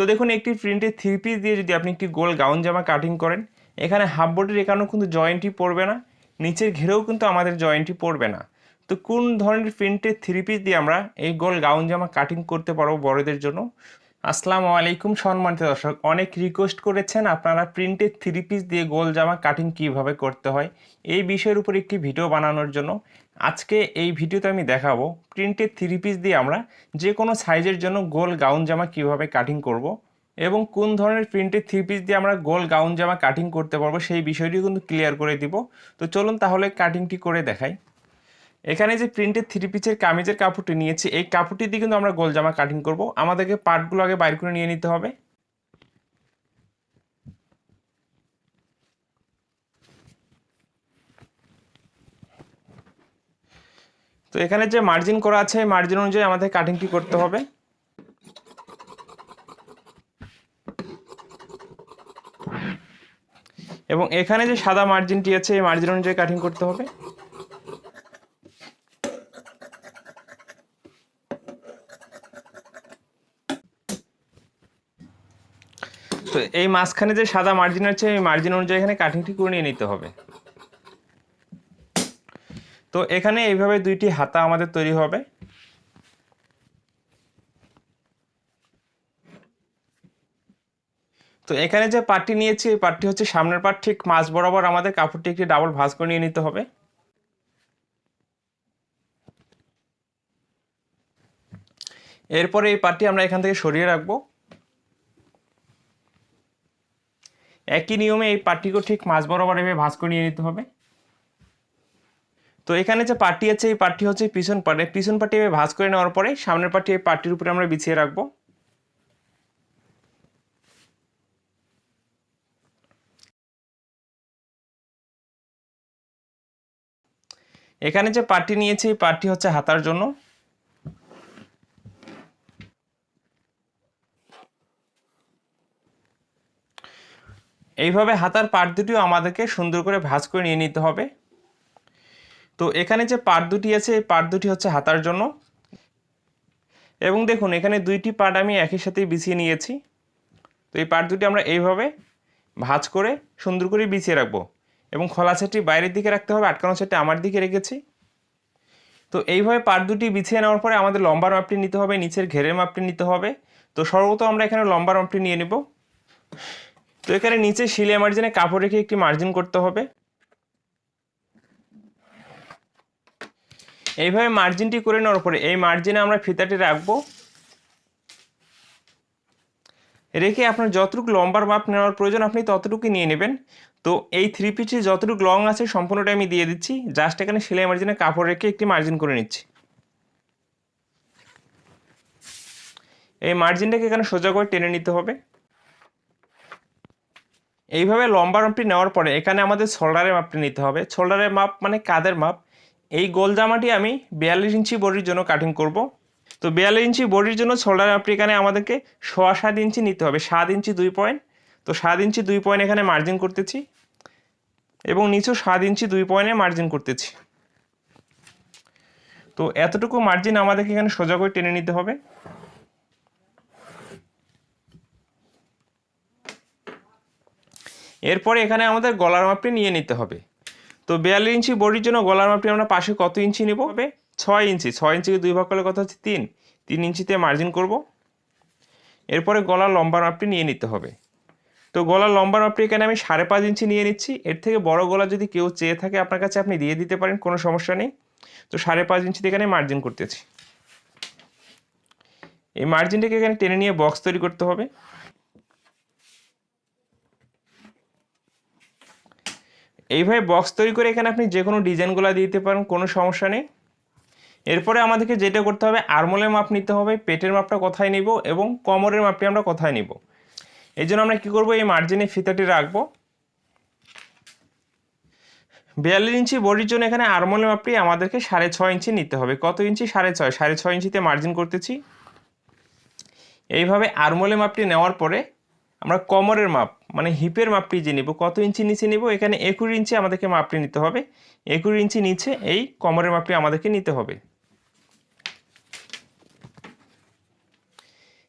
তো দেখুন, একটি প্রিন্টের থ্রি পিস দিয়ে যদি আপনি একটি গোল গাউন জামা কাটিং করেন, এখানে হাফ বোর্ডের এখানেও কিন্তু জয়েন্টই পড়বে না, নিচের ঘেরেও কিন্তু আমাদের জয়েন্টই পড়বে না। তো কোন ধরনের প্রিন্টের থ্রি পিস দিয়ে আমরা এই গোল গাউন জামা কাটিং করতে পারব বড়দের জন্য? আসসালামু আলাইকুম, সম্মানিত দর্শক। অনেক রিকোয়েস্ট করেছেন আপনারা প্রিন্টের থ্রি পিস দিয়ে গোল জামা কাটিং কীভাবে করতে হয়। এই বিষয়ের উপর একটি ভিডিও বানানোর জন্য আজকে এই ভিডিওতে আমি দেখাবো প্রিন্টের থ্রি পিস দিয়ে আমরা যে কোনো সাইজের জন্য গোল গাউন জামা কীভাবে কাটিং করব এবং কোন ধরনের প্রিন্টের থ্রি পিস দিয়ে আমরা গোল গাউন জামা কাটিং করতে পারব সেই বিষয়টি কিন্তু ক্লিয়ার করে দিব। তো চলুন তাহলে কাটিংটি করে দেখাই। এখানে যে প্রিন্টের থ্রি পিচের কামিজের কাপড়টি নিয়েছি, এই কাপড়টি দিয়ে কিন্তু আমরা গোল জামা কাটিং করব। আমাদেরকে পার্টগুলো আগে বাইর করে নিয়ে নিতে হবে। তো এখানে যে মার্জিন করা আছে মার্জিন অনুযায়ী আমাদের কাটিংটি করতে হবে। এবং এখানে যে সাদা মার্জিনটি আছে, এই মার্জিন অনুযায়ী কাটিং করতে হবে। তো এই মাঝখানে যে সাদা মার্জিন আছে, এই মার্জিন অনুযায়ী এখানে কাটিংটি করে নিয়ে নিতে হবে। তো এখানে এইভাবে দুইটি হাতা আমাদের তৈরি হবে। তো এখানে যে পাটটি নিয়েছি, এই পাটটি হচ্ছে সামনের পাট, ঠিক মাঝ বরাবর আমাদের কাপড়টি একটি ডাবল ভাঁজ করে নিয়ে নিতে হবে। এরপরে এই পাটটি আমরা এখান থেকে সরিয়ে রাখব। একই নিয়মে এই পাটটিকেও ঠিক মাঝ বরাবর এভাবে ভাঁজ করে নিয়ে নিতে হবে। তো এখানে যে পার্টি আছে, এই পার্টি হচ্ছে পিছন পার্টি। পিছন পার্টি এভাবে ভাঁজ করে নেওয়ার পরে সামনের পার্টি এই পার্টির উপরে আমরা বিছিয়ে রাখব। এখানে যে পার্টি নিয়েছি, এই পার্টি হচ্ছে হাতার জন্য। এইভাবে হাতার পার্ট দুটিও আমাদেরকে সুন্দর করে ভাঁজ করে নিয়ে নিতে হবে। তো এখানে যে পার্ট দুটি আছে, এই পার্ট দুটি হচ্ছে হাতার জন্য। এবং দেখুন, এখানে দুইটি পার্ট আমি একই সাথেই বিছিয়ে নিয়েছি। তো এই পার্ট দুটি আমরা এইভাবে ভাঁজ করে সুন্দর করে বিছিয়ে রাখব। এবং খোলা সেটটি বাইরের দিকে রাখতে হবে, আটকানো সেটটি আমার দিকে রেখেছি। তো এইভাবে পার্ট দুটি বিছিয়ে নেওয়ার পরে আমাদের লম্বার মাপটি নিতে হবে, নিচের ঘেরের মাপটি নিতে হবে। তো সর্বত আমরা এখানে লম্বার মাপটি নিয়ে নেব। তো এখানে নিচে শিলে মার্জিনে কাপড় রেখে একটি মার্জিন করতে হবে। এইভাবে মার্জিনটি করে নেওয়ার পরে এই মার্জিনে আমরা ফিতাটি রাখব। রেখে আপনার যতটুকু লম্বার মাপ নেওয়ার প্রয়োজন আপনি ততটুকু নিয়ে নেবেন। তো এই থ্রি পিসে যতটুকু লং আছে সম্পূর্ণটা আমি দিয়ে দিচ্ছি। জাস্ট এখানে সেলাই মার্জিনে কাপড় রেখে একটি মার্জিন করে নিচ্ছি। এই মার্জিনটাকে এখানে সোজা করে টেনে নিতে হবে। এইভাবে লম্বা মাপটি নেওয়ার পরে এখানে আমাদের শোল্ডারের মাপটি নিতে হবে। শোল্ডারের মাপ মানে কাদের মাপ এই গোল জামাটি আমি বিয়াল্লিশ ইঞ্চি বডির জন্য কাটিং করব। তো বিয়াল্লিশ ইঞ্চি বডির জন্য শোল্ডার মাপটি এখানে আমাদেরকে সোয়া সাত ইঞ্চি নিতে হবে। সাত ইঞ্চি দুই পয়েন্ট তো সাত ইঞ্চি দুই পয়েন্ট এখানে মার্জিন করতেছি এবং নিচেও সাত ইঞ্চি দুই পয়েন্টে মার্জিন করতেছি। তো এতটুকু মার্জিন আমাদেরকে এখানে সোজা করে টেনে নিতে হবে। এরপরে এখানে আমাদের গলার মাপটি নিয়ে নিতে হবে। তো বিয়াল্লিশ ইঞ্চি বডির জন্য গলার মাপটি আমরা পাশে কত ইঞ্চি নেব? হবে ছয় ইঞ্চি। ছয় ইঞ্চিকে দুই ভাগ করলে কত হচ্ছে? তিন। তিন ইঞ্চিতে মার্জিন করব। এরপরে গলার লম্বা মাপটি নিয়ে নিতে হবে। তো গলার লম্বা মাপটি এখানে আমি সাড়ে পাঁচ ইঞ্চি নিয়ে নিচ্ছি। এর থেকে বড় গলা যদি কেউ চেয়ে থাকে, আপনার কাছে আপনি দিয়ে দিতে পারেন, কোনো সমস্যা নেই। তো সাড়ে পাঁচ ইঞ্চিতে এখানে মার্জিন করতেছি। এই মার্জিনটাকে এখানে টেনে নিয়ে বক্স তৈরি করতে হবে। এইভাবে বক্স তৈরি করে এখানে আপনি যে কোনো ডিজাইনগুলো দিতে পারেন, কোনো সমস্যা নেই। এরপরে আমাদেরকে যেটা করতে হবে, আরমোলের মাপ নিতে হবে, পেটের মাপটা কোথায় নিব এবং কোমরের মাপটি আমরা কোথায় নিব। এই জন্য আমরা কী করব, এই মার্জিনে ফিতাটি রাখব। বিয়াল্লিশ ইঞ্চি বডির জন্য এখানে আরমোলের মাপটি আমাদেরকে সাড়ে ছয় ইঞ্চি নিতে হবে। কত ইঞ্চি? সাড়ে ছয়। সাড়ে ছয় ইঞ্চিতে মার্জিন করতেছি। এইভাবে আরমোলের মাপটি নেওয়ার পরে আমরা কোমরের মাপ মানে হিপের মাপটি যে নিব, কত ইঞ্চি নিচে নিব, এখানে একুশ ইঞ্চি আমাদেরকে মাপটি নিতে হবে। একুশ ইঞ্চি নিচে এই কোমরের মাপটি আমাদেরকে নিতে হবে।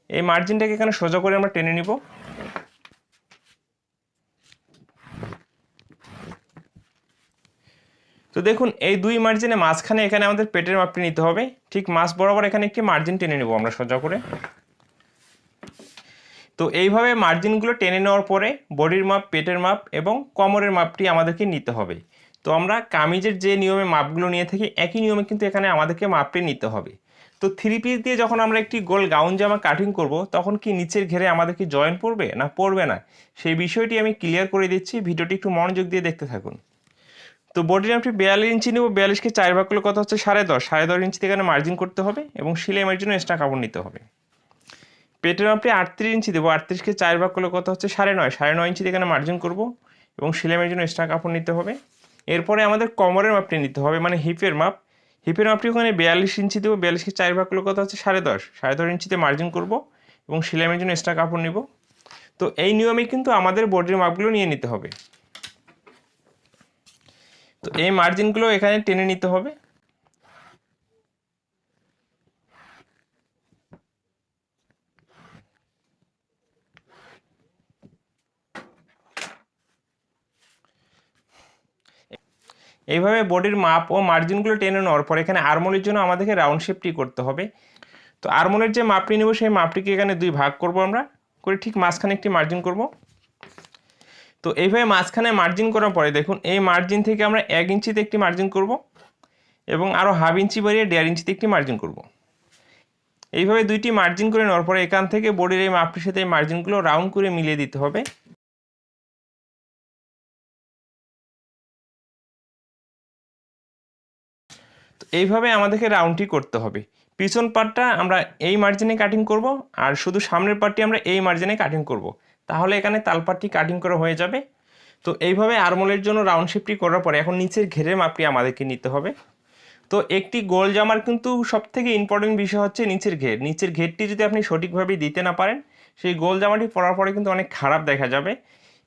এই মার্জিনটাকে এখানে সোজা করে আমরা টেনে নিব। তো দেখুন, এই দুই মার্জিনে মাঝখানে এখানে আমাদের পেটের মাপটি নিতে হবে। ঠিক মাছ বরাবর এখানে একটি মার্জিন টেনে নেব আমরা সোজা করে। তো এইভাবে মার্জিনগুলো টেনে নেওয়ার পরে বডির মাপ, পেটের মাপ এবং কোমরের মাপটি আমাদেরকে নিতে হবে। তো আমরা কামিজের যে নিয়মে মাপগুলো নিয়ে থাকি, একই নিয়মে কিন্তু এখানে আমাদেরকে মাপটি নিতে হবে। তো থ্রি পিস দিয়ে যখন আমরা একটি গোল গাউন জামা কাটিং করব, তখন কি নিচের ঘেরে আমাদের কি জয়েন পড়বে না পড়বে না? সেই বিষয়টি আমি ক্লিয়ার করে দিচ্ছি। ভিডিওটি একটু মনোযোগ দিয়ে দেখতে থাকুন। তো বডির মাপটি বিয়াল্লিশ ইঞ্চি নেব। বিয়াল্লিশকে চার ভাগ করলে কত হচ্ছে? সাড়ে দশ। সাড়ে দশ ইঞ্চি এখানে মার্জিন করতে হবে এবং সিলাই মার্জিন এক্সট্রা কাপড় নিতে হবে। পেটের মাপটি আটত্রিশ ইঞ্চি দেবো। আটত্রিশকে চার ভাগ করলে কত হচ্ছে? সাড়ে নয়। সাড়ে নয় ইঞ্চি এখানে মার্জিন করব এবং সিলাইয়ের জন্য এক্সট্রা কাপড় নিতে হবে। এরপরে আমাদের কমরের মাপটি নিতে হবে মানে হিপের মাপ। হিপের মাপটি ওখানে বিয়াল্লিশ ইঞ্চি দেবো। বিয়াল্লিশকে চার ভাগ করলে কত হচ্ছে? সাড়ে দশ। সাড়ে দশ ইঞ্চিতে মার্জিন করব এবং সিলাইয়ের জন্য এক্সট্রা কাপড় নিব। তো এই নিয়মেই কিন্তু আমাদের বডির মাপগুলো নিয়ে নিতে হবে। তো এই মার্জিনগুলো এখানে টেনে নিতে হবে। এইভাবে বডির মাপ ও মার্জিনগুলো টেনে নেওয়ার পর এখানে আরমোলের জন্য আমাদেরকে রাউন্ড শেপটি করতে হবে। তো আরমোলের যে মাপটি নেব, সেই মাপটিকে এখানে দুই ভাগ করব আমরা। করে ঠিক মাঝখানে একটি মার্জিন করব। তো এইভাবে মাঝখানে মার্জিন করার পরে দেখুন, এই মার্জিন থেকে আমরা এক ইঞ্চিতে একটি মার্জিন করব এবং আরও হাফ ইঞ্চি বাড়িয়ে দেড় ইঞ্চিতে একটি মার্জিন করব। এইভাবে দুইটি মার্জিন করে নেওয়ার পরে এখান থেকে বডির এই মাপটির সাথে এই মার্জিনগুলো রাউন্ড করে মিলিয়ে দিতে হবে। তো এইভাবে আমাদেরকে রাউন্ডটি করতে হবে। পিছন পার্টটা আমরা এই মার্জিনে কাটিং করব আর শুধু সামনের পার্টটি আমরা এই মার্জিনে কাটিং করব। তাহলে এখানে তালপাটটি কাটিং করা হয়ে যাবে। তো এইভাবে আরমোলের জন্য রাউন্ড শেপটি করার পরে এখন নিচের ঘেরের মাপটি আমাদেরকে নিতে হবে। তো একটি গোল জামার কিন্তু সব থেকে ইম্পর্টেন্ট বিষয় হচ্ছে নিচের ঘের। নিচের ঘেরটি যদি আপনি সঠিকভাবে দিতে না পারেন, সেই গোল জামাটি পরার পরে কিন্তু অনেক খারাপ দেখা যাবে।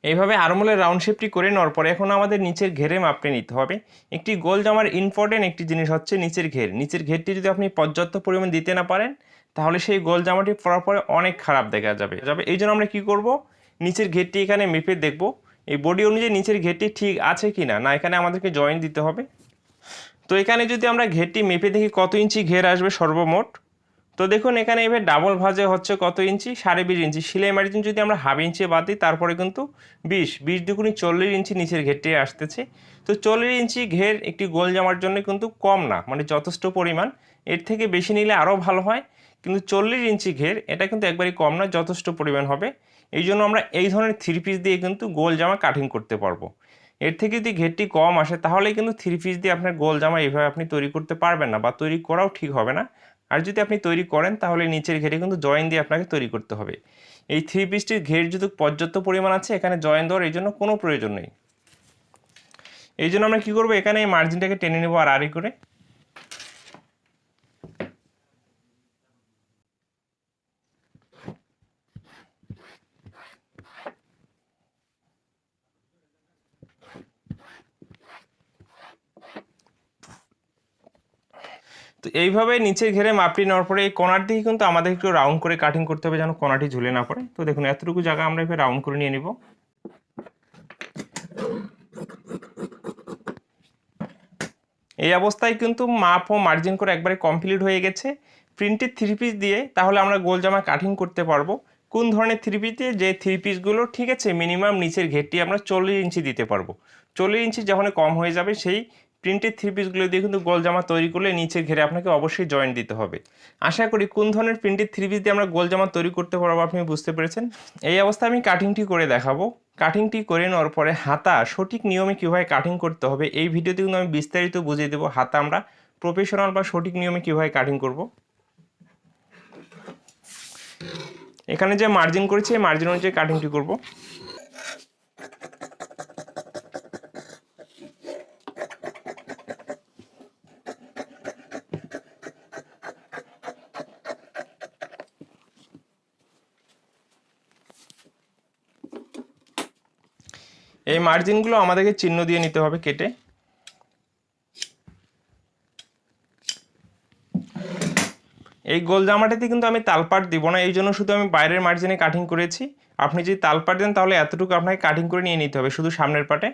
এইভাবে আরমোলের রাউন্ড শেপটি করে নেওয়ার পরে এখন আমাদের নিচের ঘেরে মাপটি নিতে হবে। একটি গোল জামার ইম্পর্টেন্ট একটি জিনিস হচ্ছে নিচের ঘের। নিচের ঘেরটি যদি আপনি পর্যাপ্ত পরিমাণ দিতে না পারেন, তাহলে সেই গোল জামাটি পরার পরে অনেক খারাপ দেখা যাবে। যাবে, এই জন্য আমরা কী করব? নিচের ঘেরটি এখানে মেপে দেখব। এই বডি অনুযায়ী নিচের ঘেরটি ঠিক আছে কি না না এখানে আমাদেরকে জয়েন দিতে হবে। তো এখানে যদি আমরা ঘেরটি মেপে দেখি কত ইঞ্চি ঘের আসবে সর্বমোট? তো দেখুন, এখানে এবার ডাবল ভাজে হচ্ছে কত ইঞ্চি? সাড়ে বিশ ইঞ্চি। সিলাই মার্জিন যদি আমরা হাফ ইঞ্চি বাদ দিই, তারপরে কিন্তু বিশ। বিশ দুগুনি চল্লিশ ইঞ্চি নিচের ঘেরটি আসতেছে। তো চল্লিশ ইঞ্চি ঘের একটি গোল জামার জন্য কিন্তু কম না মানে যথেষ্ট পরিমাণ। এর থেকে বেশি নিলে আরও ভালো হয়। কিন্তু চল্লিশ ইঞ্চি ঘের, এটা কিন্তু একবারই কম না, যথেষ্ট পরিমাণ হবে। এই জন্য আমরা এই ধরনের থ্রি পিস দিয়ে কিন্তু গোল জামা কাটিং করতে পারব। এর থেকে যদি ঘেরটি কম আসে, তাহলে কিন্তু থ্রি পিস দিয়ে আপনার গোল জামা এইভাবে আপনি তৈরি করতে পারবেন না বা তৈরি করাও ঠিক হবে না। আর যদি আপনি তৈরি করেন, তাহলে নিচের ঘেরে কিন্তু জয়েন দিয়ে আপনাকে তৈরি করতে হবে। এই থ্রি পিসটির ঘের যদি পর্যাপ্ত পরিমাণ আছে, এখানে জয়েন দেওয়ার এই জন্য কোনো প্রয়োজন নেই। এই জন্য আমরা কী করব? এখানে এই মার্জিনটাকে টেনে নেব আর আড়ি করে। তো এইভাবে নিচের ঘেরে মাপটি নেওয়ার পরে এই কোনার দিকে কিন্তু আমাদের একটু রাউন্ড করে কাটিং করতে হবে যেন কোনাটি ঝুলে না পড়ে। তো দেখুন, এতটুকু জায়গা আমরা এবার রাউন্ড করে নিয়ে নিব। এই অবস্থায় কিন্তু মাপ ও মার্জিন করে একবারে কমপ্লিট হয়ে গেছে। প্রিন্টেড থ্রি পিস দিয়ে তাহলে আমরা গোল জামা কাটিং করতে পারব। কোন ধরনের থ্রি পিস দিয়ে? যে থ্রি পিসগুলো ঠিক আছে মিনিমাম নিচের ঘেরটি আমরা চল্লিশ ইঞ্চি দিতে পারব। চল্লিশ ইঞ্চি যখন কম হয়ে যাবে, সেই প্রিন্টেড থ্রি পিসগুলো দিয়ে কিন্তু গোল জামা তৈরি করলে নিচের ঘেরে আপনাকে অবশ্যই জয়েন্ট দিতে হবে। আশা করি কোন ধরনের প্রিন্টেড থ্রি পিস দিয়ে আমরা গোল জামা তৈরি করতে পারব আপনি বুঝতে পেরেছেন? এই অবস্থায় আমি কাটিংটি করে দেখাবো। কাটিংটি করে নেওয়ার পরে হাতা সঠিক নিয়মে কীভাবে কাটিং করতে হবে এই ভিডিওতে কিন্তু আমি বিস্তারিত বুঝিয়ে দেবো হাতা আমরা প্রফেশনাল বা সঠিক নিয়মে কীভাবে কাটিং করব। এখানে যে মার্জিন করেছি, এই মার্জিন অনুযায়ী কাটিংটি করব। এই মার্জিনগুলো আমাদেরকে চিহ্ন দিয়ে নিতে হবে কেটে। এই গোল জামাটাতে কিন্তু আমি তালপাট দিব না, এই জন্য শুধু আমি বাইরের মার্জিনে কাটিং করেছি। আপনি যদি তালপাট দেন তাহলে এতটুকু আপনাকে কাটিং করে নিয়ে নিতে হবে, শুধু সামনের পাটে।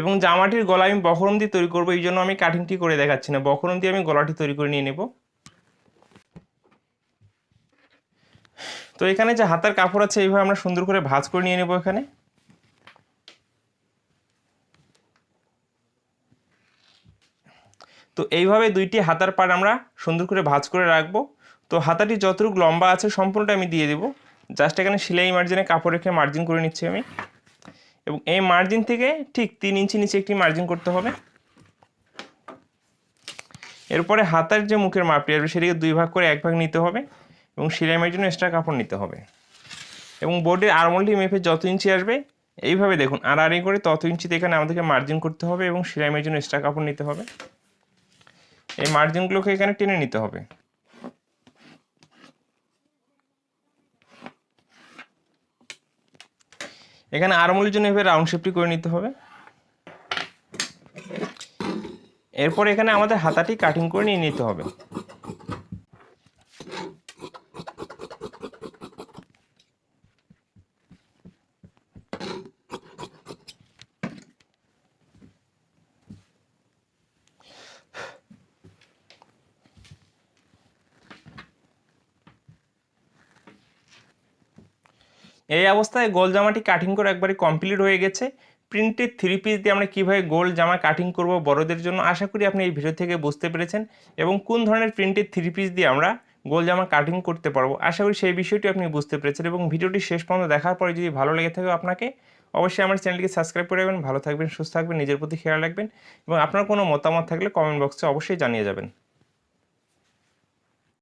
এবং জামাটির গলা আমি বখরম দিয়ে তৈরি করব, এই জন্য আমি কাটিংটি করে দেখাচ্ছি না বখরম দিয়ে আমি গলাটি তৈরি করে নিয়ে নেব। তো এখানে যে হাতার কাপড় আছে, এইভাবে আমরা সুন্দর করে ভাজ করে নিয়ে নেব এখানে। তো এইভাবে দুইটি হাতার পাড় আমরা সুন্দর করে ভাঁজ করে রাখব। তো হাতাটি যতটুকু লম্বা আছে সম্পূর্ণটা আমি দিয়ে দেবো। জাস্ট এখানে সেলাই মার্জিনে কাপড় রেখে মার্জিন করে নিচ্ছি আমি। এবং এই মার্জিন থেকে ঠিক তিন ইঞ্চি নিচে একটি মার্জিন করতে হবে। এরপরে হাতার যে মুখের মাপটি আসবে সেটিকে দুই ভাগ করে এক ভাগ নিতে হবে এবং সেলাই মার্জিন এক্সট্রা কাপড় নিতে হবে। এবং বোর্ডের আরমোলটি মেপে যত ইঞ্চি আসবে, এইভাবে দেখুন, আড়াআড়ি করে তত ইঞ্চিতে এখানে আমাদেরকে মার্জিন করতে হবে এবং সেলাই মার্জিন এক্সট্রা কাপড় নিতে হবে। এই মার্জিনগুলোকে এখানে টেনে নিতে হবে। এখানে আরমোলের জন্য এভাবে রাউন্ড শেপটি করে নিতে হবে। এরপর এখানে আমাদের হাতাটি কাটিং করে নিয়ে নিতে হবে। এই অবস্থায় গোল জামাটি কাটিং করে একবারে কমপ্লিট হয়ে গেছে। প্রিন্টেড থ্রি পিস দিয়ে আমরা কীভাবে গোল জামা কাটিং করব বড়দের জন্য আশা করি আপনি এই ভিডিও থেকে বুঝতে পেরেছেন এবং কোন ধরনের প্রিন্টেড থ্রি পিস দিয়ে আমরা গোল জামা কাটিং করতে পারব আশা করি সেই বিষয়টি আপনি বুঝতে পেরেছেন এবং ভিডিওটি শেষ পর্যন্ত দেখার পরে যদি ভালো লেগে থাকে আপনাকে অবশ্যই আমার চ্যানেলটিকে সাবস্ক্রাইব করে রাখবেন, ভালো থাকবেন, সুস্থ থাকবেন, নিজের প্রতি খেয়াল রাখবেন এবং আপনার কোনো মতামত থাকলে কমেন্ট বক্সে অবশ্যই জানিয়ে যাবেন।